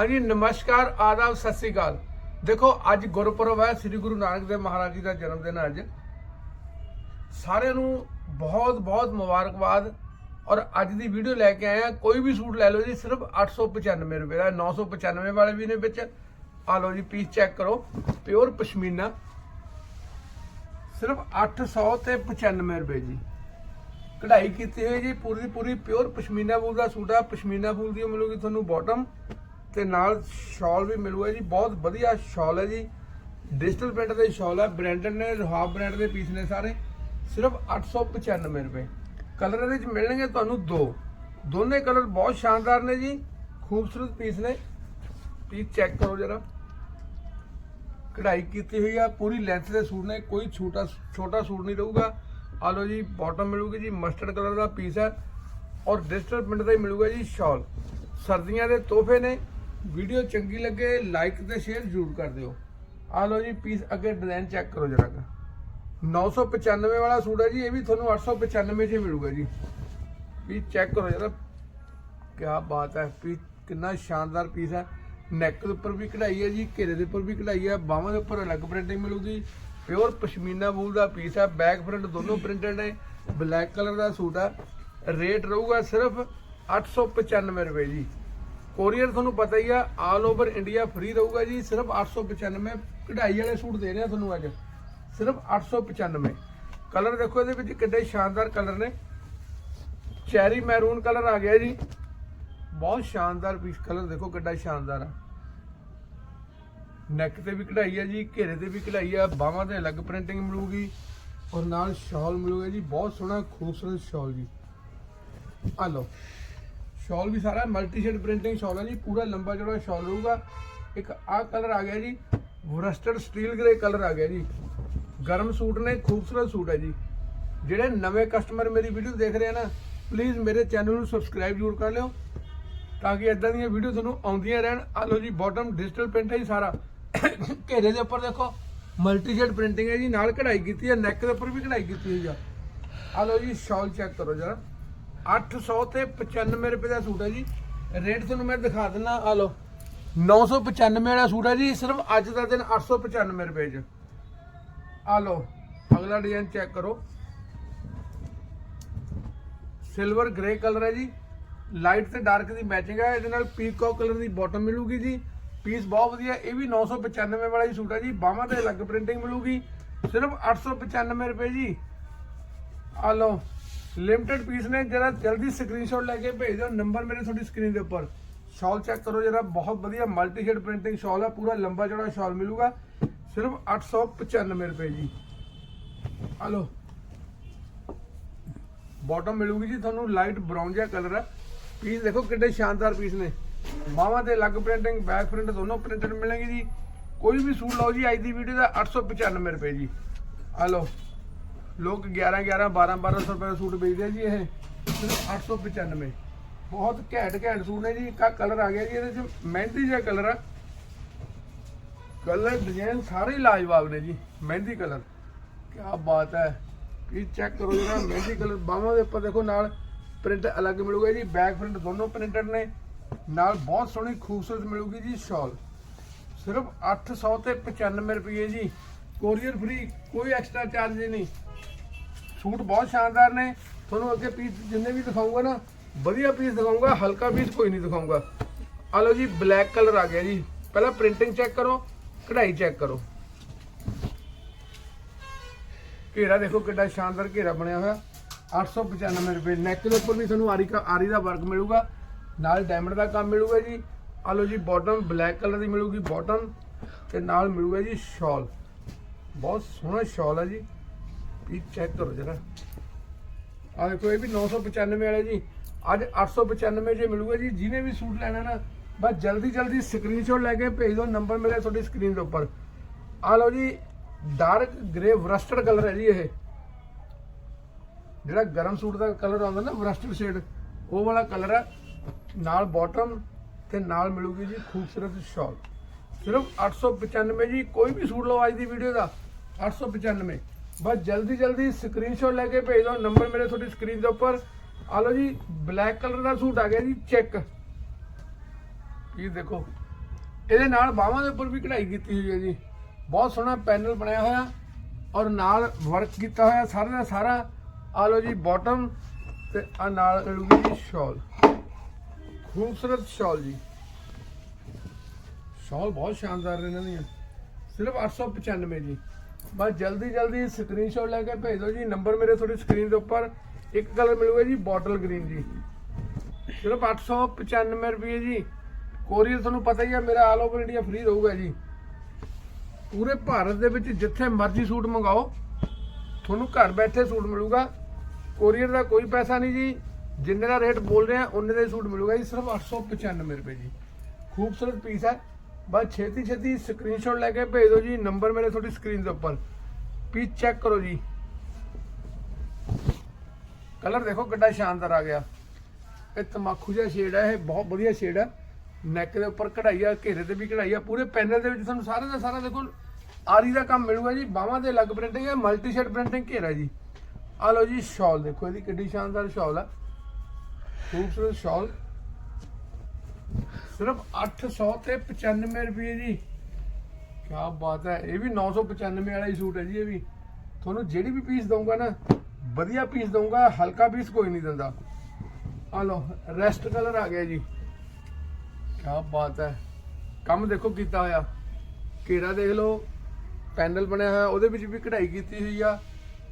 ਹਾਂਜੀ, ਨਮਸਕਾਰ, ਆਦਾਬ, ਸਤਿ ਸ੍ਰੀ ਅਕਾਲ। ਦੇਖੋ, ਅੱਜ ਗੁਰਪੁਰਬ ਹੈ, ਸ੍ਰੀ ਗੁਰੂ ਨਾਨਕ ਦੇਵ ਮਹਾਰਾਜ ਜੀ ਦਾ ਜਨਮ ਦਿਨ ਹੈ ਅੱਜ। ਸਾਰਿਆਂ ਨੂੰ ਬਹੁਤ ਬਹੁਤ ਮੁਬਾਰਕਬਾਦ। ਔਰ ਅੱਜ ਦੀ ਵੀਡੀਓ ਲੈ ਕੇ ਆਏ ਆ ਕੋਈ ਵੀ ਸੂਟ ਲੈ ਲਓ ਜੀ, ਸਿਰਫ 895 ਰੁਪਏ ਦਾ 995 ਵਾਲੇ ਵੀ ਨੇ ਵਿੱਚ। ਆ ਲਓ ਜੀ ਪੀਸ ਚੈੱਕ ਕਰੋ। ਪਿਓਰ ਪਸ਼ਮੀਨਾ। ਸਿਰਫ 800 ਤੇ 95 ਰੁਪਏ ਜੀ। ਕਢਾਈ ਕੀਤੀ ਹੋਈ ਜੀ, ਪੂਰੀ ਦੀ ਪੂਰੀ ਪਿਓਰ ਪਸ਼ਮੀਨਾ ਵੂਲ ਦਾ ਸੂਟ ਆ। ਪਸ਼ਮੀਨਾ ਵੂਲ ਦੀ ਮਿਲੂਗੀ ਤੁਹਾਨੂੰ ਬਾਟਮ ਤੇ ਨਾਲ ਸ਼ਾਲ ਵੀ ਮਿਲੂਗਾ ਜੀ, ਬਹੁਤ ਵਧੀਆ ਸ਼ਾਲ ਹੈ ਜੀ। ਡਿਜੀਟਲ ਪ੍ਰਿੰਟ ਦੇ ਸ਼ਾਲ ਹੈ ਬ੍ਰਾਂਡਡ ਨੇ ਰਹਾਬ ਬ੍ਰਾਂਡ ਦੇ ਪੀਸ ਨੇ ਸਾਰੇ। ਸਿਰਫ 895 ਰੁਪਏ। ਕਲਰ ਇਹਦੇ ਵਿੱਚ ਮਿਲਣਗੇ ਤੁਹਾਨੂੰ ਦੋ। ਦੋਨੇ ਕਲਰ ਬਹੁਤ ਸ਼ਾਨਦਾਰ ਨੇ ਜੀ, ਖੂਬਸੂਰਤ ਪੀਸ ਨੇ। ਪੀਸ ਚੈੱਕ ਕਰੋ ਜਰਾ। ਕਢਾਈ ਕੀਤੀ ਹੋਈ ਆ, ਪੂਰੀ ਲੈਂਥ ਦੇ ਸੂਟ ਨੇ, ਕੋਈ ਛੋਟਾ ਛੋਟਾ ਸੂਟ ਨਹੀਂ ਰਹੂਗਾ। ਆ ਲਓ ਜੀ ਬਾਟਮ ਮਿਲੂਗੀ ਜੀ ਮਸਟਰਡ ਕਲਰ ਦਾ ਪੀਸ ਹੈ। ਔਰ ਡਿਜੀਟਲ ਪ੍ਰਿੰਟ ਦਾ ਹੀ ਮਿਲੂਗਾ ਜੀ ਸ਼ਾਲ। ਸਰਦੀਆਂ ਦੇ ਤੋਹਫੇ ਨੇ ਵੀਡੀਓ ਚੰਗੀ ਲੱਗੇ ਲਾਈਕ ਤੇ ਸ਼ੇਅਰ ਜ਼ਰੂਰ ਕਰ ਦਿਓ। ਆ ਲਓ ਜੀ ਪੀਸ ਅੱਗੇ ਡਿਜ਼ਾਈਨ ਚੈੱਕ ਕਰੋ ਜਰਾ ਕਾ। 995 ਵਾਲਾ ਸੂਟ ਹੈ ਜੀ, ਇਹ ਵੀ ਤੁਹਾਨੂੰ 895 ਚ ਹੀ ਮਿਲੂਗਾ ਜੀ। ਪੀਸ ਚੈੱਕ ਕਰੋ ਜਰਾ। ਕੀ ਬਾਤ ਹੈ ਪੀਸ ਕਿੰਨਾ ਸ਼ਾਨਦਾਰ ਪੀਸ ਹੈ। ਨੈਕ ਦੇ ਉੱਪਰ ਵੀ ਕਢਾਈ ਹੈ ਜੀ, ਘੇਰੇ ਦੇ ਉੱਪਰ ਵੀ ਕਢਾਈ ਹੈ, ਬਾਹਾਂ ਦੇ ਉੱਪਰ ਅਲੱਗ ਪ੍ਰਿੰਟਿੰਗ ਮਿਲੂਗੀ। ਪਿਓਰ ਪਸ਼ਮੀਨਾ ਵੂਲ ਦਾ ਪੀਸ ਹੈ ਬੈਕ ਫਰੰਟ ਦੋਨੋਂ ਪ੍ਰਿੰਟਡ ਨੇ ਬਲੈਕ ਕਲਰ ਦਾ ਸੂਟ ਹੈ। ਰੇਟ ਰਹੂਗਾ ਸਿਰਫ 895 ਰੁਪਏ ਜੀ। ਕੋਰੀਅਰ ਤੁਹਾਨੂੰ ਪਤਾ ਹੀ ਆ ਆਲ ਓਵਰ ਇੰਡੀਆ ਫ੍ਰੀ ਰਹੂਗਾ ਜੀ, ਸਿਰਫ 895 ਕਢਾਈ ਵਾਲੇ ਸੂਟ ਦੇ ਰਹੇ ਆ ਤੁਹਾਨੂੰ ਅੱਜ। ਸਿਰਫ 895 ਕਲਰ ਦੇਖੋ ਇਹਦੇ ਵਿੱਚ ਕਿੰਨੇ ਸ਼ਾਨਦਾਰ ਕਲਰ ਨੇ। ਚੈਰੀ ਮੈਰੂਨ ਕਲਰ ਆ ਗਿਆ ਜੀ। ਬਹੁਤ ਸ਼ਾਨਦਾਰ ਪੀਸ ਕਲਰ ਦੇਖੋ ਕਿੱਡਾ ਸ਼ਾਨਦਾਰ ਆ। ਨੈਕ ਤੇ ਵੀ ਕਢਾਈ ਆ ਜੀ, ਘੇਰੇ ਤੇ ਵੀ ਕਢਾਈ ਆ, ਬਾਹਾਂ ਤੇ ਅਲੱਗ ਪ੍ਰਿੰਟਿੰਗ ਮਿਲੂਗੀ ਔਰ ਨਾਲ ਸ਼ਾਲ ਮਿਲੂਗਾ ਜੀ, ਬਹੁਤ ਸੋਹਣਾ, ਖੂਬਸੂਰਤ ਸ਼ਾਲ ਜੀ। ਆ ਲਓ। ਸ਼ਾਲ ਵੀ ਸਾਰਾ ਮਲਟੀ ਸ਼ੇਡ ਪ੍ਰਿੰਟਿੰਗ ਸ਼ਾਲ ਹੈ ਜੀ, ਪੂਰਾ ਲੰਬਾ ਜਿਹੜਾ ਸ਼ਾਲ ਰਹੂਗਾ। ਇੱਕ ਆਹ ਕਲਰ ਆ ਗਿਆ ਜੀ ਵਰਸਟਡ ਸਟੀਲ ਗ੍ਰੇ ਕਲਰ ਆ ਗਿਆ ਜੀ। ਗਰਮ ਸੂਟ ਨੇ, ਖੂਬਸੂਰਤ ਸੂਟ ਹੈ ਜੀ। ਜਿਹੜੇ ਨਵੇਂ ਕਸਟਮਰ ਮੇਰੀ ਵੀਡੀਓ ਦੇਖ ਰਹੇ ਆ ਨਾ ਪਲੀਜ਼ ਮੇਰੇ ਚੈਨਲ ਨੂੰ ਸਬਸਕ੍ਰਾਈਬ ਜ਼ਰੂਰ ਕਰ ਲਿਓ, ਤਾਂ ਕਿ ਇਦਾਂ ਦੀਆਂ ਵੀਡੀਓ ਤੁਹਾਨੂੰ ਆਉਂਦੀਆਂ ਰਹਿਣ। ਆ ਲਓ ਜੀ ਬਾਟਮ ਡਿਜੀਟਲ ਪ੍ਰਿੰਟ ਹੈ ਜੀ ਸਾਰਾ। ਘੇਰੇ ਦੇ ਉੱਪਰ ਦੇਖੋ ਮਲਟੀ ਸ਼ੇਡ ਪ੍ਰਿੰਟਿੰਗ ਹੈ ਜੀ, ਨਾਲ ਕਢਾਈ ਕੀਤੀ ਹੈ ਨੈਕ ਦੇ ਉੱਪਰ ਵੀ ਕਢਾਈ ਕੀਤੀ ਹੋਈ ਆ। ਆ ਲਓ ਜੀ, ਸ਼ਾਲ ਚੈੱਕ ਕਰੋ ਜਰਾ। 800 ਤੇ 95 ਰੁਪਏ ਦਾ ਸੂਟ ਹੈ ਜੀ। ਰੇਟ ਤੁਹਾਨੂੰ ਮੈਂ ਦਿਖਾ ਦਿੰਦਾ, ਆ ਲਓ। 995 ਵਾਲਾ ਸੂਟ ਹੈ ਜੀ, ਸਿਰਫ ਅੱਜ ਦਾ ਦਿਨ 895 ਰੁਪਏ 'ਚ। ਆ ਲਓ, ਅਗਲਾ ਡਿਜ਼ਾਈਨ ਚੈੱਕ ਕਰੋ। ਸਿਲਵਰ ਗ੍ਰੇ ਕਲਰ ਹੈ ਜੀ। ਲਾਈਟ ਤੇ ਡਾਰਕ ਦੀ ਮੈਚਿੰਗ ਹੈ, ਇਹਦੇ ਨਾਲ ਪੀਕੌਕ ਕਲਰ ਦੀ ਬਾਟਮ ਮਿਲੂਗੀ ਜੀ। ਪੀਸ ਬਹੁਤ ਵਧੀਆ, ਇਹ ਵੀ 995 ਵਾਲਾ ਹੀ ਸੂਟ ਹੈ ਜੀ। ਬਾਹਾਂ ਤੇ ਅਲੱਗ ਪ੍ਰਿੰਟਿੰਗ ਮਿਲੂਗੀ। ਸਿਰਫ 895 ਰੁਪਏ ਜੀ। ਆ ਲਓ ਲਿਮਟਿਡ ਪੀਸ ਨੇ, ਜਰਾ ਜਲਦੀ ਸਕਰੀਨਸ਼ਾਟ ਲੈ ਕੇ ਭੇਜ ਦਿਓ ਨੰਬਰ ਮੇਰੇ ਤੁਹਾਡੀ ਸਕਰੀਨ ਦੇ ਉੱਪਰ। ਸ਼ਾਲ ਚੈੱਕ ਕਰੋ ਜਰਾ, ਬਹੁਤ ਵਧੀਆ ਮਲਟੀ ਸ਼ੇਡ ਪ੍ਰਿੰਟਿੰਗ ਸ਼ਾਲ ਆ, ਪੂਰਾ ਲੰਬਾ ਚੌੜਾ ਸ਼ਾਲ ਮਿਲੂਗਾ। ਸਿਰਫ 895 ਰੁਪਏ ਜੀ। ਆ ਲਓ। ਬਾਟਮ ਮਿਲੂਗੀ ਜੀ, ਤੁਹਾਨੂੰ ਲਾਈਟ ਬਰਾਊਨ ਜਿਹਾ ਕਲਰ ਹੈ ਪੀਸ ਦੇਖੋ ਕਿੰਨੇ ਸ਼ਾਨਦਾਰ ਪੀਸ ਨੇ। ਬਾਹਾਂ ਤੇ ਅਲੱਗ ਪ੍ਰਿੰਟਿੰਗ ਬੈਕ ਪ੍ਰਿੰਟ ਦੋਨੋਂ ਪ੍ਰਿੰਟਡ ਮਿਲਣਗੇ ਜੀ। ਕੋਈ ਵੀ ਸੂਟ ਲਓ ਜੀ, ਅੱਜ ਦੀ ਵੀਡੀਓ ਦਾ 895 ਰੁਪਏ ਜੀ। ਆ ਲਓ। ਲੋਕ 11 11 12 1200 ਰੁਪਏ ਦਾ ਸੂਟ ਵੇਚਦੇ ਆ ਜੀ ਇਹ। ਸਿਰਫ 895 ਬਹੁਤ ਘੈਂਟ ਘੈਂਟ ਸੂਟ ਨੇ ਜੀ। ਇੱਕ ਆਹ ਕਲਰ ਆ ਗਿਆ ਜੀ, ਇਹਦੇ ਚ ਮਹਿੰਦੀ ਜਿਹਾ ਕਲਰ ਆ। ਕਲਰ ਡਿਜ਼ਾਈਨ ਸਾਰੇ ਲਾਜਵਾਬ ਨੇ ਜੀ, ਮਹਿੰਦੀ ਕਲਰ। ਕੀ ਬਾਤ ਹੈ। ਇਹ ਚੈੱਕ ਕਰੋ ਜਿਹੜਾ ਮਹਿੰਦੀ ਕਲਰ ਬਾਹਾਂ ਦੇ ਉੱਪਰ ਦੇਖੋ, ਨਾਲ ਪ੍ਰਿੰਟ ਅਲੱਗ ਮਿਲੂਗਾ ਜੀ ਬੈਕ ਪ੍ਰਿੰਟ ਦੋਨੋਂ ਪ੍ਰਿੰਟਡ ਨੇ। ਨਾਲ ਬਹੁਤ ਸੋਹਣੀ ਖੂਬਸੂਰਤ ਮਿਲੂਗੀ ਜੀ ਸ਼ਾਲ ਸਿਰਫ 800 ਤੇ 95 ਰੁਪਏ ਜੀ। ਕੋਰੀਅਰ ਫ੍ਰੀ ਕੋਈ ਐਕਸਟਰਾ ਚਾਰਜ ਨਹੀਂ। ਸੂਟ ਬਹੁਤ ਸ਼ਾਨਦਾਰ ਨੇ। ਤੁਹਾਨੂੰ ਅੱਗੇ ਪੀਸ ਜਿੰਨੇ ਵੀ ਦਿਖਾਉਂਗਾ ਨਾ, ਵਧੀਆ ਪੀਸ ਦਿਖਾਉਂਗਾ ਹਲਕਾ ਪੀਸ ਕੋਈ ਨਹੀਂ ਦਿਖਾਉਂਗਾ ਆ ਲਓ ਜੀ ਬਲੈਕ ਕਲਰ ਆ ਗਿਆ ਜੀ। ਪਹਿਲਾਂ ਪ੍ਰਿੰਟਿੰਗ ਚੈੱਕ ਕਰੋ, ਕਢਾਈ ਚੈੱਕ ਕਰੋ। ਘੇਰਾ ਦੇਖੋ ਕਿੰਨਾ ਸ਼ਾਨਦਾਰ ਘੇਰਾ ਬਣਿਆ ਹੋਇਆ। 895 ਰੁਪਏ ਨੈਕ ਦੇ ਉੱਪਰ ਵੀ ਤੁਹਾਨੂੰ ਆਰੀ ਦਾ ਆਰੀ ਦਾ ਵਰਕ ਮਿਲੂਗਾ। ਨਾਲ ਡਾਇਮੰਡ ਦਾ ਕੰਮ ਮਿਲੂਗਾ ਜੀ। ਆ ਲਓ ਜੀ ਬਾਟਮ ਬਲੈਕ ਕਲਰ ਦੀ ਮਿਲੂਗੀ ਬਾਟਮ ਤੇ ਨਾਲ ਮਿਲੂਗਾ ਜੀ ਸ਼ਾਲ ਬਹੁਤ ਸੋਹਣਾ ਸ਼ਾਲ ਹੈ ਜੀ। ਇਹ ਚੈੱਕ ਕਰੋ ਜਰਾ। ਆ ਦੇਖੋ, ਇਹ ਵੀ 995 ਵਾਲੇ ਜੀ। ਅੱਜ 895 ਜੇ ਮਿਲੂਗਾ ਜੀ, ਜਿਹਨੇ ਵੀ ਸੂਟ ਲੈਣਾ ਨਾ, ਬਸ ਜਲਦੀ ਜਲਦੀ ਸਕਰੀਨਸ਼ਾਟ ਲੈ ਕੇ ਭੇਜ ਦਿਓ, ਨੰਬਰ ਮੇਰੇ ਤੁਹਾਡੀ ਸਕਰੀਨ ਦੇ ਉੱਪਰ। ਆ ਲਓ ਜੀ ਡਾਰਕ ਗ੍ਰੇ ਵਰਸਟਡ ਕਲਰ ਹੈ ਜੀ ਇਹ। ਜਿਹੜਾ ਗਰਮ ਸੂਟ ਦਾ ਕਲਰ ਆਉਂਦਾ ਨਾ ਵਰਸਟਡ ਸ਼ੇਡ ਉਹ ਵਾਲਾ ਕਲਰ ਹੈ ਨਾਲ ਬਾਟਮ ਤੇ ਨਾਲ ਮਿਲੂਗੀ ਜੀ ਖੂਬਸੂਰਤ ਸ਼ਾਲ ਸਿਰਫ 895 ਜੀ, ਕੋਈ ਵੀ ਸੂਟ ਲਓ ਅੱਜ ਦੀ ਵੀਡੀਓ ਦਾ 895 ਬਸ ਜਲਦੀ ਜਲਦੀ ਸਕਰੀਨਸ਼ਾਟ ਲੈ ਕੇ ਭੇਜ ਦਿਓ ਨੰਬਰ ਮੇਰੇ ਤੁਹਾਡੀ ਸਕਰੀਨ ਦੇ ਉੱਪਰ। ਆ ਲਓ ਜੀ ਬਲੈਕ ਕਲਰ ਦਾ ਸੂਟ ਆ ਗਿਆ ਜੀ ਚੈੱਕ ਇਹ ਦੇਖੋ, ਇਹਦੇ ਨਾਲ ਬਾਹਾਂ ਦੇ ਉੱਪਰ ਵੀ ਕਢਾਈ ਕੀਤੀ ਹੋਈ ਹੈ ਜੀ। ਬਹੁਤ ਸੋਹਣਾ ਪੈਨਲ ਬਣਿਆ ਹੋਇਆ ਔਰ ਨਾਲ ਵਰਕ ਕੀਤਾ ਹੋਇਆ ਸਾਰਾ ਦਾ ਸਾਰਾ। ਆ ਲਓ ਜੀ ਬਾਟਮ ਤੇ ਆ ਨਾਲ ਮਿਲੂਗੀ ਜੀ ਸ਼ਾਲ ਖੂਬਸੂਰਤ ਸ਼ਾਲ ਜੀ। ਸ਼ਾਲ ਬਹੁਤ ਸ਼ਾਨਦਾਰ ਨੇ ਇਹਨਾਂ ਦੀਆਂ। ਸਿਰਫ 895 ਜੀ। ਬਸ ਜਲਦੀ ਜਲਦੀ ਸਕਰੀਨਸ਼ਾਟ ਲੈ ਕੇ ਭੇਜ ਦਿਓ ਜੀ। ਨੰਬਰ ਮੇਰੇ ਤੁਹਾਡੀ ਸਕਰੀਨ ਦੇ ਉੱਪਰ। ਇੱਕ ਕਲਰ ਮਿਲੂਗਾ ਜੀ ਬੋਟਲ ਗ੍ਰੀਨ ਜੀ। ਸਿਰਫ 895 ਰੁਪਏ ਜੀ। ਕੋਰੀਅਰ ਤੁਹਾਨੂੰ ਪਤਾ ਹੀ ਹੈ ਮੇਰਾ ਆਲ ਓਵਰ ਇੰਡੀਆ ਫ੍ਰੀ ਰਹੂਗਾ ਜੀ। ਪੂਰੇ ਭਾਰਤ ਦੇ ਵਿੱਚ ਜਿੱਥੇ ਮਰਜ਼ੀ ਸੂਟ ਮੰਗਾਓ, ਤੁਹਾਨੂੰ ਘਰ ਬੈਠੇ ਸੂਟ ਮਿਲੂਗਾ। ਕੋਰੀਅਰ ਦਾ ਕੋਈ ਪੈਸਾ ਨਹੀਂ ਜੀ। ਜਿੰਨੇ ਦਾ ਰੇਟ ਬੋਲ ਰਹੇ ਆ ਉਹਨੇ ਦਾ ਹੀ ਸੂਟ ਮਿਲੂਗਾ ਜੀ। ਸਿਰਫ 895 ਰੁਪਏ ਜੀ। ਖੂਬਸੂਰਤ ਪੀਸ ਹੈ। ਬਸ ਛੇਤੀ ਛੇਤੀ ਸਕਰੀਨਸ਼ਾਟ ਲੈ ਕੇ ਭੇਜ ਦਿਓ ਜੀ ਨੰਬਰ ਮੇਰੇ ਤੁਹਾਡੀ ਸਕਰੀਨ ਦੇ ਉੱਪਰ। ਵੀ ਚੈੱਕ ਕਰੋ ਜੀ। ਕਲਰ ਦੇਖੋ ਕਿੱਡਾ ਸ਼ਾਨਦਾਰ ਆ ਗਿਆ। ਇਹ ਤਮਾਕੂ ਜਿਹਾ ਸ਼ੇਡ ਹੈ ਇਹ ਬਹੁਤ ਵਧੀਆ ਸ਼ੇਡ ਹੈ ਨੈਕ ਦੇ ਉੱਪਰ ਕਢਾਈ ਆ, ਘੇਰੇ ਤੇ ਵੀ ਕਢਾਈ ਆ, ਪੂਰੇ ਪੈਨਲ ਦੇ ਵਿੱਚ ਤੁਹਾਨੂੰ ਸਾਰਾ ਦਾ ਸਾਰਾ ਦੇਖੋ, ਆਰੀ ਦਾ ਕੰਮ ਮਿਲੂਗਾ ਜੀ। ਬਾਹਾਂ ਦੇ ਅਲੱਗ ਪ੍ਰਿੰਟਿੰਗ ਹੈ ਮਲਟੀ ਸ਼ੇਡ ਪ੍ਰਿੰਟਿੰਗ ਘੇਰਾ ਜੀ। ਆ ਲਓ ਜੀ ਸ਼ਾਲ ਦੇਖੋ, ਇਹਦੀ ਕਿੱਡੀ ਸ਼ਾਨਦਾਰ ਸ਼ਾਲ ਆ। ਖੂਬਸੂਰਤ ਸ਼ਾਲ ਸਿਰਫ 800 ਤੇ 95 ਰੁਪਏ ਜੀ। ਕੀ ਬਾਤ ਹੈ, ਇਹ ਵੀ 995 ਵਾਲਾ ਹੀ ਸੂਟ ਹੈ ਜੀ, ਇਹ ਵੀ। ਤੁਹਾਨੂੰ ਜਿਹੜੀ ਵੀ ਪੀਸ ਦਊਂਗਾ ਨਾ, ਵਧੀਆ ਪੀਸ ਦਊਂਗਾ, ਹਲਕਾ ਪੀਸ ਕੋਈ ਨਹੀਂ ਦਿੰਦਾ। ਆ ਲਓ ਰੈਸਟ ਕਲਰ ਆ ਗਿਆ ਜੀ। ਕੀ ਬਾਤ ਹੈ, ਕੰਮ ਦੇਖੋ ਕੀਤਾ ਹੋਇਆ। ਘੇਰਾ ਦੇਖ ਲਓ, ਪੈਨਲ ਬਣਿਆ ਹੋਇਆ, ਉਹਦੇ ਵਿੱਚ ਵੀ ਕਢਾਈ ਕੀਤੀ ਹੋਈ ਆ।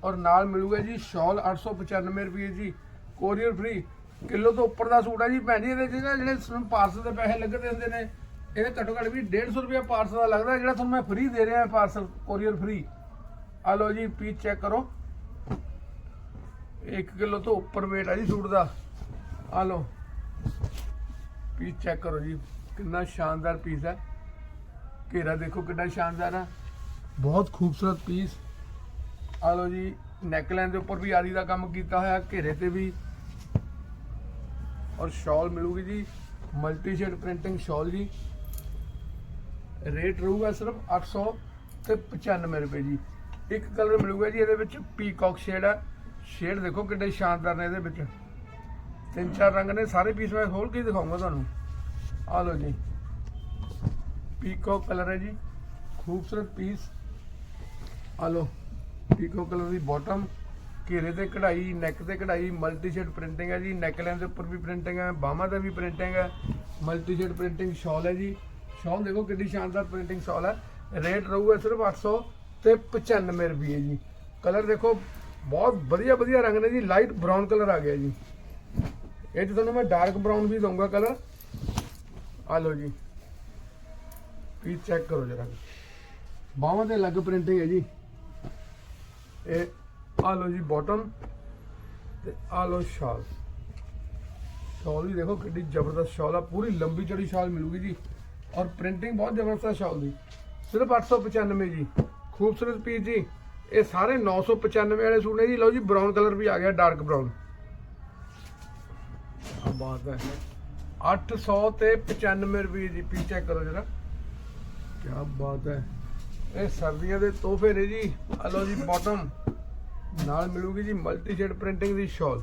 ਔਰ ਨਾਲ ਮਿਲੂਗਾ ਜੀ, ਸ਼ਾਲ 895 ਰੁਪਏ ਜੀ ਕੋਰੀਅਰ ਫ੍ਰੀ ਕਿਲੋ ਤੋਂ ਉੱਪਰ ਦਾ ਸੂਟ ਆ ਜੀ ਭੈਣ ਜੀ, ਇਹਦੇ 'ਚ ਨਾ ਜਿਹੜੇ ਤੁਹਾਨੂੰ ਪਾਰਸਲ ਦੇ ਪੈਸੇ ਲੱਗਦੇ ਹੁੰਦੇ ਨੇ, ਇਹਦੇ ਘੱਟੋ ਘੱਟ ਵੀ 150 ਰੁਪਏ ਪਾਰਸਲ ਦਾ ਲੱਗਦਾ, ਜਿਹੜਾ ਤੁਹਾਨੂੰ ਮੈਂ ਫ੍ਰੀ ਦੇ ਰਿਹਾ ਪਾਰਸਲ ਕੋਰੀਅਰ ਫ੍ਰੀ ਆ ਲਓ ਜੀ ਪੀਸ ਚੈੱਕ ਕਰੋ। 1 ਕਿਲੋ ਤੋਂ ਉੱਪਰ weight ਆ ਜੀ ਸੂਟ ਦਾ। ਆ ਲਓ। ਪੀਸ ਚੈੱਕ ਕਰੋ ਜੀ, ਕਿੰਨਾ ਸ਼ਾਨਦਾਰ ਪੀਸ ਹੈ ਘੇਰਾ ਦੇਖੋ ਕਿੰਨਾ ਸ਼ਾਨਦਾਰ ਆ। ਬਹੁਤ ਖੂਬਸੂਰਤ ਪੀਸ ਆ ਲਓ ਜੀ ਨੈਕਲਾਈਨ ਦੇ ਉੱਪਰ ਵੀ ਆਰੀ ਦਾ ਕੰਮ ਕੀਤਾ ਹੋਇਆ, ਘੇਰੇ ਤੇ ਵੀ। ਔਰ ਸ਼ਾਲ ਮਿਲੂਗੀ ਜੀ ਮਲਟੀ ਸ਼ੇਡ ਪ੍ਰਿੰਟਿੰਗ ਸ਼ਾਲ ਜੀ। ਰੇਟ ਰਹੂਗਾ ਸਿਰਫ 800 ਤੇ 95 ਰੁਪਏ ਜੀ। ਇੱਕ ਕਲਰ ਮਿਲੂਗਾ ਜੀ, ਇਹਦੇ ਵਿੱਚ ਪੀਕਾਕ ਸ਼ੇਡ ਹੈ ਸ਼ੇਡ ਦੇਖੋ ਕਿੰਨੇ ਸ਼ਾਨਦਾਰ ਨੇ ਇਹਦੇ ਵਿੱਚ। ਤਿੰਨ ਚਾਰ ਰੰਗ ਨੇ, ਸਾਰੇ ਪੀਸ ਮੈਂ ਖੋਲ ਕੇ ਹੀ ਦਿਖਾਉਂਗਾ ਤੁਹਾਨੂੰ। ਆ ਲਓ ਜੀ। ਪੀਕੋ ਕਲਰ ਹੈ ਜੀ। ਖੂਬਸੂਰਤ ਪੀਸ ਆ ਲਓ ਪੀਕੋ ਕਲਰ ਦੀ ਬਾਟਮ ਘੇਰੇ ਤੇ ਕਢਾਈ ਨੈਕ ਤੇ ਕਢਾਈ ਮਲਟੀ ਸ਼ੇਡ ਪ੍ਰਿੰਟਿੰਗ ਹੈ ਜੀ ਨੈਕ ਦੇ ਉੱਪਰ ਵੀ ਪ੍ਰਿੰਟਿੰਗ ਹੈ, ਬਾਹਾਂ ਤੇ ਵੀ ਪ੍ਰਿੰਟਿੰਗ ਹੈ ਮਲਟੀ ਸ਼ੇਡ ਪ੍ਰਿੰਟਿੰਗ ਸ਼ਾਲ ਹੈ ਜੀ। ਸ਼ਾਲ ਦੇਖੋ ਕਿੰਨੀ ਸ਼ਾਨਦਾਰ ਪ੍ਰਿੰਟਿੰਗ ਸ਼ਾਲ ਹੈ। ਰੇਟ ਰਹੂਗਾ ਸਿਰਫ 800 ਤੇ 95 ਰੁਪਏ ਜੀ। ਕਲਰ ਦੇਖੋ, ਬਹੁਤ ਵਧੀਆ ਵਧੀਆ ਰੰਗ ਨੇ ਜੀ ਲਾਈਟ ਬ੍ਰਾਊਨ ਕਲਰ ਆ ਗਿਆ ਜੀ। ਇਹ 'ਚ ਤੁਹਾਨੂੰ ਮੈਂ ਡਾਰਕ ਬ੍ਰਾਊਨ ਵੀ ਦਊਂਗਾ ਕਲਰ ਆ ਲਓ ਜੀ। ਪੀਸ ਚੈੱਕ ਕਰੋ ਜਰਾ। ਬਾਹਾਂ ਤੇ ਅਲੱਗ ਪ੍ਰਿੰਟਿੰਗ ਹੈ ਜੀ। ਇਹ ਆ ਲਓ ਜੀ ਬਾਟਮ ਤੇ ਆ ਲਓ ਸ਼ਾਲ ਸ਼ਾਲ ਵੀ ਦੇਖੋ ਕਿੰਨੀ ਜ਼ਬਰਦਸਤ ਸ਼ਾਲ ਆ, ਪੂਰੀ ਲੰਬੀ ਚੜੀ ਸ਼ਾਲ ਮਿਲੂਗੀ ਜੀ। ਔਰ ਪ੍ਰਿੰਟਿੰਗ ਬਹੁਤ ਜ਼ਬਰਦਸਤ ਸ਼ਾਲ ਦੀ। ਸਿਰਫ 895 ਜੀ। ਖੂਬਸੂਰਤ ਪੀਸ ਜੀ। ਇਹ ਸਾਰੇ 995 ਵਾਲੇ ਸੂਟ ਨੇ ਜੀ। ਲਓ ਜੀ ਬ੍ਰਾਊਨ ਕਲਰ ਵੀ ਆ ਗਿਆ ਡਾਰਕ ਬ੍ਰਾਊਨ ਆ ਬਾਤ ਹੈ। 800 ਤੇ 95 ਰੁਪਏ ਦੀ ਪੀਸ ਚੈੱਕ ਕਰੋ ਜਰਾ। ਕੀ ਬਾਤ ਹੈ। ਇਹ ਸਰਦੀਆਂ ਦੇ ਤੋਹਫੇ ਨੇ ਜੀ। ਆ ਲਓ ਜੀ ਬਾਟਮ ਨਾਲ ਮਿਲੂਗੀ ਜੀ ਮਲਟੀ ਸ਼ੇਡ ਪ੍ਰਿੰਟਿੰਗ ਦੀ ਸ਼ਾਲ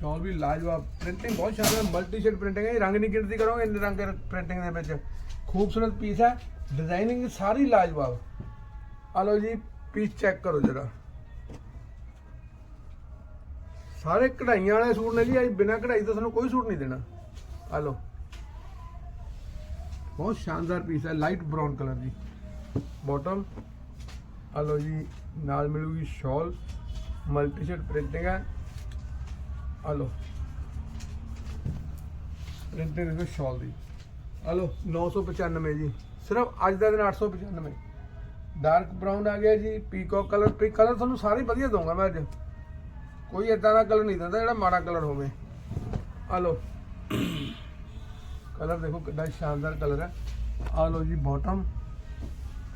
ਸ਼ਾਲ ਵੀ ਲਾਜਵਾਬ। ਪ੍ਰਿੰਟਿੰਗ ਬਹੁਤ ਸ਼ਾਨਦਾਰ ਮਲਟੀ ਸ਼ੇਡ ਪ੍ਰਿੰਟਿੰਗ ਹੈ। ਰੰਗ ਨਹੀਂ ਗਿਣਤੀ ਕਰੋਗੇ, ਇੰਨੇ ਰੰਗ ਪ੍ਰਿੰਟਿੰਗ ਦੇ ਵਿੱਚ। ਖੂਬਸੂਰਤ ਪੀਸ ਹੈ ਡਿਜ਼ਾਈਨਿੰਗ ਸਾਰੀ ਲਾਜਵਾਬ। ਆ ਲਓ ਜੀ ਪੀਸ ਚੈੱਕ ਕਰੋ ਜਰਾ। ਸਾਰੇ ਕਢਾਈਆਂ ਵਾਲੇ ਸੂਟ ਨੇ ਜੀ, ਅੱਜ ਬਿਨਾਂ ਕਢਾਈ ਤੋਂ ਤੁਹਾਨੂੰ ਕੋਈ ਸੂਟ ਨਹੀਂ ਦੇਣਾ। ਆ ਲਓ। ਬਹੁਤ ਸ਼ਾਨਦਾਰ ਪੀਸ ਹੈ ਲਾਈਟ ਬ੍ਰਾਊਨ ਕਲਰ ਦੀ। ਬਾਟਮ ਆ ਲਓ ਜੀ, ਨਾਲ ਮਿਲੂਗੀ ਸ਼ਾਲ ਮਲਟੀ ਸ਼ੇਡ ਪ੍ਰਿੰਟਿੰਗ ਹੈ। ਆ ਲਓ। ਪ੍ਰਿੰਟਿੰਗ ਦੇਖੋ ਸ਼ਾਲ ਦੀ। ਆ ਲਓ 995 ਜੀ। ਸਿਰਫ ਅੱਜ ਦਾ ਦਿਨ 895 ਡਾਰਕ ਬ੍ਰਾਊਨ ਆ ਗਿਆ ਜੀ ਪੀਕੋ ਕਲਰ ਪੀ ਕਲਰ ਤੁਹਾਨੂੰ ਸਾਰੇ ਵਧੀਆ ਦਊਂਗਾ ਮੈਂ ਅੱਜ। ਕੋਈ ਇਦਾਂ ਦਾ ਕਲਰ ਨਹੀਂ ਦਿੰਦਾ, ਜਿਹੜਾ ਮਾੜਾ ਕਲਰ ਹੋਵੇ। ਆ ਲਓ। ਕਲਰ ਦੇਖੋ ਕਿੰਨਾ ਸ਼ਾਨਦਾਰ ਕਲਰ ਹੈ। ਆ ਲਓ ਜੀ ਬਾਟਮ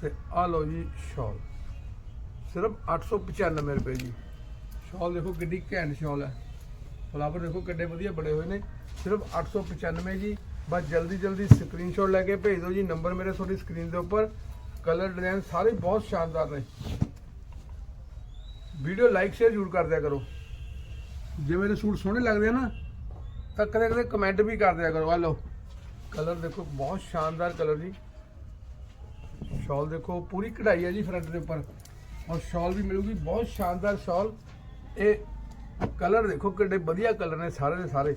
ਤੇ ਆ ਲਓ ਜੀ ਸ਼ਾਲ ਸਿਰਫ 895 ਰੁਪਏ ਜੀ। ਸ਼ਾਲ ਦੇਖੋ ਕਿੰਨੀ ਘੈਂਟ ਸ਼ਾਲ ਹੈ। ਫਲਾਵਰ ਦੇਖੋ ਕਿੰਨੇ ਵਧੀਆ ਬਣੇ ਹੋਏ ਨੇ। ਸਿਰਫ 895 ਜੀ। ਬਸ ਜਲਦੀ ਜਲਦੀ ਸਕਰੀਨਸ਼ਾਟ ਲੈ ਕੇ ਭੇਜ ਦਿਓ ਜੀ। ਨੰਬਰ ਮੇਰੇ ਤੁਹਾਡੀ ਸਕਰੀਨ ਦੇ ਉੱਪਰ। ਕਲਰ ਡਿਜ਼ਾਈਨ ਸਾਰੇ ਬਹੁਤ ਸ਼ਾਨਦਾਰ ਨੇ। ਵੀਡੀਓ ਲਾਈਕ ਸ਼ੇਅਰ ਜ਼ਰੂਰ ਕਰ ਦਿਆ ਕਰੋ। ਜੇ ਮੇਰੇ ਸੂਟ ਸੋਹਣੇ ਲੱਗਦੇ ਆ ਨਾ, ਤਾਂ ਕਦੇ ਕਦੇ ਕਮੈਂਟ ਵੀ ਕਰ ਦਿਆ ਕਰੋ। ਆ ਲਓ। ਕਲਰ ਦੇਖੋ, ਬਹੁਤ ਸ਼ਾਨਦਾਰ ਕਲਰ ਜੀ। ਸ਼ਾਲ ਦੇਖੋ, ਪੂਰੀ ਕਢਾਈ ਹੈ ਜੀ ਫਰੰਟ ਦੇ ਉੱਪਰ। ਔਰ ਸ਼ਾਲ ਵੀ ਮਿਲੂਗੀ, ਬਹੁਤ ਸ਼ਾਨਦਾਰ ਸ਼ਾਲ। ਇਹ ਕਲਰ ਦੇਖੋ ਕਿੰਨੇ ਵਧੀਆ ਕਲਰ ਨੇ ਸਾਰੇ ਦੇ ਸਾਰੇ।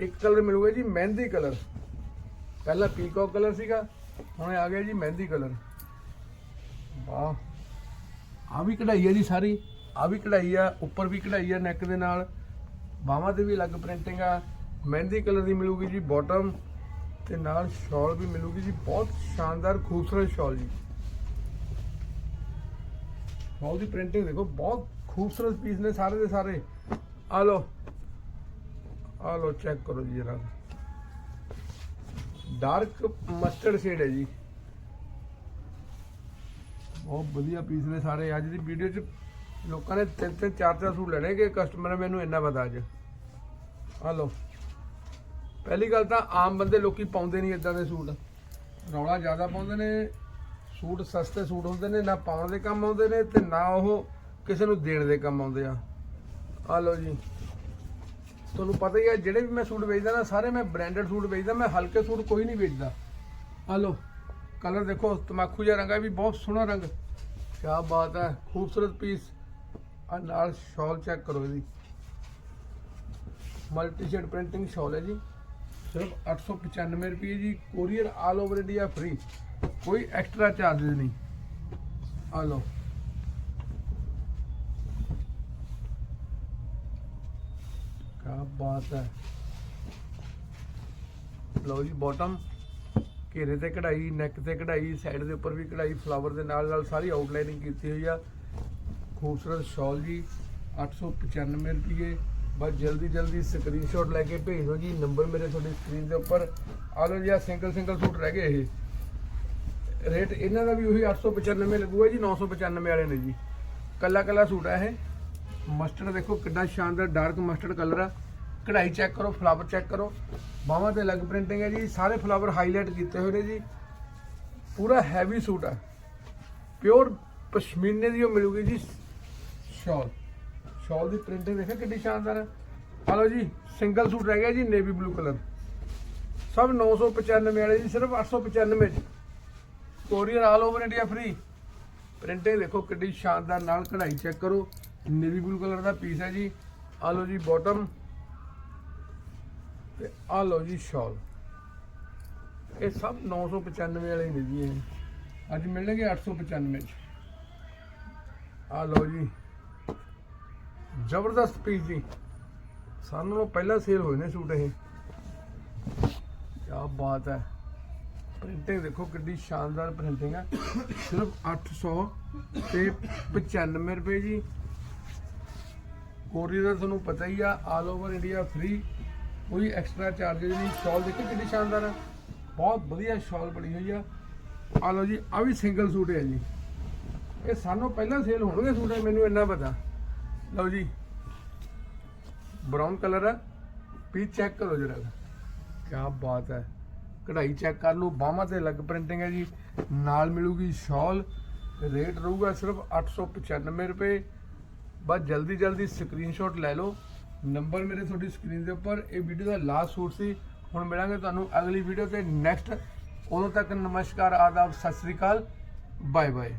ਇੱਕ ਕਲਰ ਮਿਲੂਗਾ ਜੀ ਮਹਿੰਦੀ ਕਲਰ। ਪਹਿਲਾਂ ਪੀਕੌਕ ਕਲਰ ਸੀਗਾ, ਹੁਣ ਆ ਗਿਆ ਜੀ ਮਹਿੰਦੀ ਕਲਰ। ਵਾਹ ਆ ਵੀ ਕਢਾਈ ਹੈ ਜੀ ਸਾਰੀ। ਆ ਵੀ ਕਢਾਈ ਆ, ਉੱਪਰ ਵੀ ਕਢਾਈ ਆ ਨੈਕ ਦੇ ਨਾਲ। ਬਾਹਾਂ ਤੇ ਵੀ ਅਲੱਗ ਪ੍ਰਿੰਟਿੰਗ ਆ। ਮਹਿੰਦੀ ਕਲਰ ਦੀ ਮਿਲੂਗੀ ਜੀ ਬਾਟਮ ਤੇ ਨਾਲ ਸ਼ਾਲ ਵੀ ਮਿਲੂਗੀ ਜੀ, ਬਹੁਤ ਸ਼ਾਨਦਾਰ, ਖੂਬਸੂਰਤ ਸ਼ਾਲ ਜੀ। ਸ਼ਾਲ ਦੀ ਪ੍ਰਿੰਟਿੰਗ ਦੇਖੋ, ਬਹੁਤ ਖੂਬਸੂਰਤ ਪੀਸ ਨੇ ਸਾਰੇ ਦੇ ਸਾਰੇ। ਆ ਲਓ ਆ ਲਓ ਚੈੱਕ ਕਰੋ ਜੀ ਜਰਾ। ਡਾਰਕ ਮਸਟਰਡ ਸ਼ੇਡ ਹੈ ਜੀ। ਬਹੁਤ ਵਧੀਆ ਪੀਸ ਨੇ ਸਾਰੇ। ਅੱਜ ਦੀ ਵੀਡੀਓ 'ਚ ਲੋਕਾਂ ਨੇ ਤਿੰਨ ਤਿੰਨ, ਚਾਰ ਚਾਰ ਸੂਟ ਲੈਣੇ ਕਿ ਕਸਟਮਰ ਨੇ ਮੈਨੂੰ ਇੰਨਾ ਪਤਾ ਅੱਜ। ਆ ਲਓ। ਪਹਿਲੀ ਗੱਲ ਤਾਂ ਆਮ ਬੰਦੇ ਲੋਕੀ ਪਾਉਂਦੇ ਨਹੀਂ ਇਦਾਂ ਦੇ ਸੂਟ। ਰੌਲਾ ਜ਼ਿਆਦਾ ਪਾਉਂਦੇ ਨੇ ਸੂਟ ਸਸਤੇ ਸੂਟ ਹੁੰਦੇ ਨੇ, ਨਾ ਪਾਉਣ ਦੇ ਕੰਮ ਆਉਂਦੇ ਨੇ ਤੇ ਨਾ ਉਹ ਕਿਸੇ ਨੂੰ ਦੇਣ ਦੇ ਕੰਮ ਆਉਂਦੇ ਆ। ਆ ਲਓ ਜੀ। ਤੁਹਾਨੂੰ ਪਤਾ ਹੀ ਹੈ ਜਿਹੜੇ ਵੀ ਮੈਂ ਸੂਟ ਵੇਚਦਾ ਨਾ, ਸਾਰੇ ਮੈਂ ਬ੍ਰਾਂਡਡ ਸੂਟ ਵੇਚਦਾ, ਮੈਂ ਹਲਕੇ ਸੂਟ ਕੋਈ ਨਹੀਂ ਵੇਚਦਾ। ਆ ਲਓ ਕਲਰ ਦੇਖੋ, ਤਮਾਕੂ ਜਿਹਾ ਰੰਗ ਹੈ ਵੀ ਬਹੁਤ ਸੋਹਣਾ ਰੰਗ। ਕੀ ਬਾਤ ਹੈ ਖੂਬਸੂਰਤ ਪੀਸ ਆ ਨਾਲ ਸ਼ਾਲ ਚੈੱਕ ਕਰੋ ਇਹਦੀ। ਮਲਟੀ ਸ਼ੇਡ ਪ੍ਰਿੰਟਿੰਗ ਸ਼ਾਲ ਹੈ ਜੀ। ਸਿਰਫ 895 ਰੁਪਏ ਜੀ courier all over India free ਕੋਈ ਐਕਸਟਰਾ ਚਾਰजेस ਨਹੀਂ। ਆ ਲਓ। ਕੀ ਬਾਤ ਹੈ। ਲਓ ਜੀ ਬਾਟਮ ਘੇਰੇ ਤੇ ਕਢਾਈ ਨੈਕ ਤੇ ਕਢਾਈ ਸਾਈਡ ਦੇ ਉੱਪਰ ਵੀ ਕਢਾਈ ਫਲਾਵਰ ਦੇ ਨਾਲ ਨਾਲ ਸਾਰੀ ਆਊਟਲਾਈਨਿੰਗ ਕੀਤੀ ਹੋਈ ਆ। ਖੂਬਸੂਰਤ ਸ਼ਾਲ ਜੀ 895 ਰੁਪਏ ਬਸ ਜਲਦੀ ਜਲਦੀ ਸਕਰੀਨਸ਼ਾਟ ਲੈ ਕੇ ਭੇਜ ਦਿਓ ਜੀ। ਨੰਬਰ ਮੇਰੇ ਤੁਹਾਡੀ ਸਕਰੀਨ ਦੇ ਉੱਪਰ। ਆ ਲਓ ਜੀ ਆ ਸਿੰਗਲ ਸਿੰਗਲ ਸੂਟ ਰਹਿ ਗਏ ਇਹ। ਰੇਟ ਇਹਨਾਂ ਦਾ ਵੀ ਉਹੀ 895 ਲੱਗੂਗਾ ਜੀ 995 ਵਾਲੇ ਨੇ ਜੀ। ਕੱਲਾ ਕੱਲਾ ਸੂਟ ਆ ਇਹ। ਮਸਟਰਡ ਦੇਖੋ ਕਿੰਨਾ ਸ਼ਾਨਦਾਰ ਡਾਰਕ ਮਸਟਰਡ ਕਲਰ ਆ। ਕਢਾਈ ਚੈੱਕ ਕਰੋ ਫਲਾਵਰ ਚੈੱਕ ਕਰੋ। ਬਾਹਾਂ ਤੇ ਅਲੱਗ ਪ੍ਰਿੰਟਿੰਗ ਹੈ ਜੀ। ਸਾਰੇ ਫਲਾਵਰ ਹਾਈਲਾਈਟ ਕੀਤੇ ਹੋਏ ਨੇ ਜੀ। ਪੂਰਾ ਹੈਵੀ ਸੂਟ ਆ। ਪਿਓਰ ਪਸ਼ਮੀਨੇ ਦੀ ਉਹ ਮਿਲੂਗੀ ਜੀ ਸ਼ਾਲ ਸ਼ਾਲ ਦੀ ਪ੍ਰਿੰਟਿੰਗ ਦੇਖੋ ਕਿੰਨੀ ਸ਼ਾਨਦਾਰ ਹੈ ਆ। ਲਓ ਜੀ ਸਿੰਗਲ ਸੂਟ ਰਹਿ ਗਿਆ ਜੀ ਨੇਵੀ ਬਲੂ ਕਲਰ ਸਭ 995 ਵਾਲੇ ਜੀ, ਸਿਰਫ 895 ਚ। Courier all over India free. Printing ਦੇਖੋ ਕਿੰਨੀ ਸ਼ਾਨਦਾਰ ਨਾਲ ਕਢਾਈ ਚੈੱਕ ਕਰੋ। ਨੇਵੀ ਬਲੂ ਕਲਰ ਦਾ ਪੀਸ ਹੈ ਜੀ। ਆ ਲਓ ਜੀ ਬਾਟਮ ਤੇ ਆ ਲਓ ਜੀ ਸ਼ਾਲ ਇਹ ਸਭ 995 ਵਾਲੇ ਨੇ ਜੀ ਇਹ। ਅੱਜ ਮਿਲਣਗੇ 895 ਚ। ਆ ਲਓ ਜੀ। ਜ਼ਬਰਦਸਤ ਪੀਸ ਜੀ। ਸਾਨੂੰ ਪਹਿਲਾਂ ਸੇਲ ਹੋਏ ਨੇ ਸੂਟ ਇਹ। ਕੀ ਬਾਤ ਹੈ। ਪ੍ਰਿੰਟਿੰਗ ਦੇਖੋ ਕਿੰਨੀ ਸ਼ਾਨਦਾਰ ਪ੍ਰਿੰਟਿੰਗ ਹੈ। ਸਿਰਫ 800 ਤੇ 95 ਰੁਪਏ ਜੀ। ਕੋਰੀਅਰ ਦਾ ਤੁਹਾਨੂੰ ਪਤਾ ਹੀ ਆ ਆਲ ਓਵਰ ਇੰਡੀਆ ਫ੍ਰੀ ਕੋਈ ਐਕਸਟਰਾ ਚਾਰजेस ਨਹੀਂ ਸ਼ਾਲ ਦੇਖੋ ਕਿੰਨੀ ਸ਼ਾਨਦਾਰ ਹੈ। ਬਹੁਤ ਵਧੀਆ ਸ਼ਾਲ ਬਣੀ ਹੋਈ ਆ। ਆ ਲਓ ਜੀ ਆ ਵੀ ਸਿੰਗਲ ਸੂਟ ਹੈ ਜੀ। ਇਹ ਸਾਨੂੰ ਪਹਿਲਾਂ ਸੇਲ ਹੋਣਗੇ ਸੂਟ ਮੈਨੂੰ ਇੰਨਾ ਪਤਾ। ਲਓ ਜੀ ਬ੍ਰਾਊਨ ਕਲਰ ਆ। ਪੀਸ ਚੈੱਕ ਕਰੋ ਜਰਾ। ਕੀ ਬਾਤ ਹੈ। ਕਢਾਈ ਚੈੱਕ ਕਰ ਲਓ ਬਾਹਾਂ ਤੇ ਅਲੱਗ ਪ੍ਰਿੰਟਿੰਗ ਹੈ ਜੀ। ਨਾਲ ਮਿਲੂਗੀ ਸ਼ਾਲ। ਰੇਟ ਰਹੂਗਾ ਸਿਰਫ 895 ਰੁਪਏ। ਬਸ ਜਲਦੀ ਜਲਦੀ ਸਕਰੀਨਸ਼ਾਟ ਲੈ ਲਓ। ਨੰਬਰ ਮੇਰੇ ਤੁਹਾਡੀ ਸਕਰੀਨ ਦੇ ਉੱਪਰ। ਇਹ ਵੀਡੀਓ ਦਾ ਲਾਸਟ ਸੂਟ ਸੀ। ਹੁਣ ਮਿਲਾਂਗੇ ਤੁਹਾਨੂੰ ਅਗਲੀ ਵੀਡੀਓ ਤੇ। ਨੈਕਸਟ ਉਦੋਂ ਤੱਕ ਨਮਸਕਾਰ, ਆਦਾਬ, ਸਤਿ ਸ੍ਰੀ ਅਕਾਲ। Bye bye